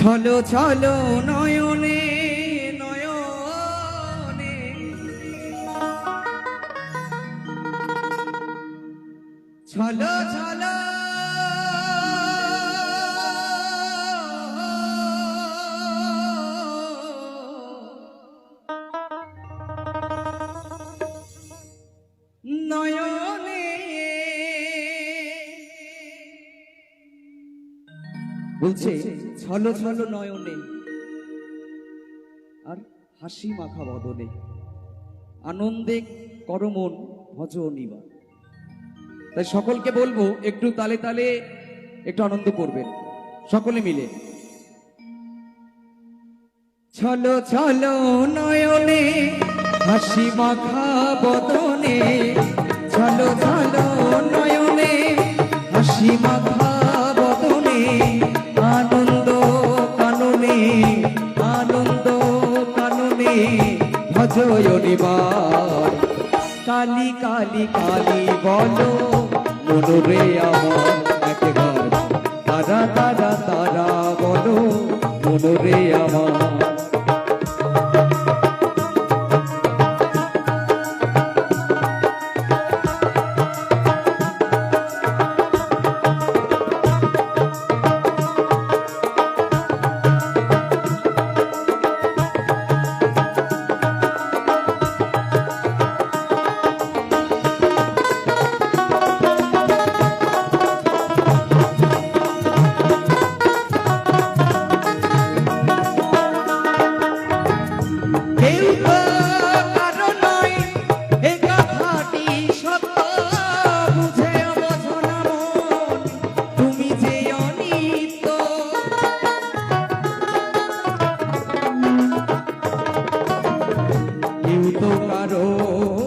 ছলো চলো নয়নে বলছে ছলো ছলো নয়নে। আর হাসি মাখা বদনে। আনন্দে করমন ভজ তাই সকলকে বলব একটু তালে তালে একটু আনন্দ করবেন। সকলে মিলে। ছলো ছলো নয়নে হাসি মাখা বদনে ভজয়নিবার কালি কালি কালি বলো মনোরে আমার একবার তারা তারা তারা বলো মনোরে আমার কেউ তো কারও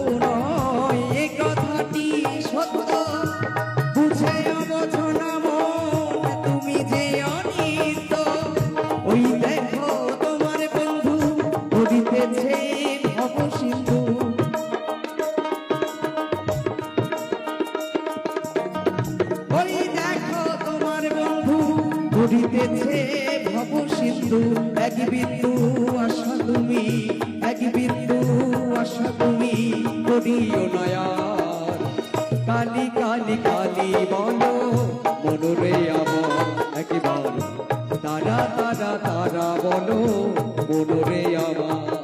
মনোরে আমার।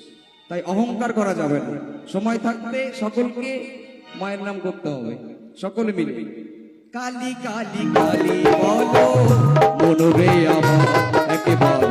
তাই অহংকার করা যাবে না। সময় থাকতে সকলকে মায়ের নাম করতে হবে। সকলে মিলে। কালি কালি কালি বলো, মনোরে আমার একেবারে।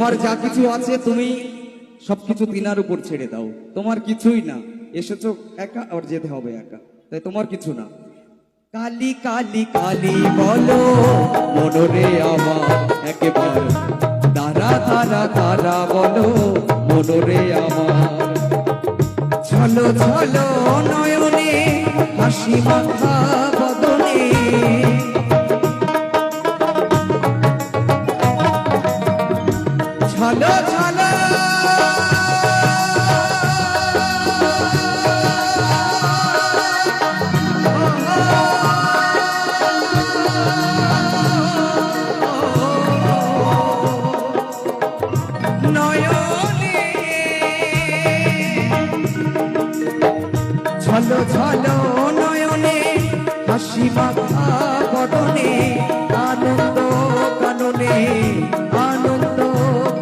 তোমার যা কিছু আছে, তুমি সবকিছু তিনার উপর ছেড়ে দাও। তোমার কিছুই না। এসেছ একা আর যেতে হবে একা। তাই তোমার কিছু না। কালি কালি কালি বলো, মনরে আমার একেবারে। তারা তারা তারা বলো, মনরে আমার ছলো ছলো নয়নে হাসি মাথা বদনে। ছলো নয়নে, হাসি মাথা বদনে আনন্দ কাননে আনন্দ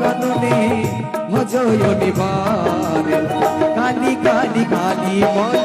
কাননে ভজয় নিবার কালি কালি কালি বলো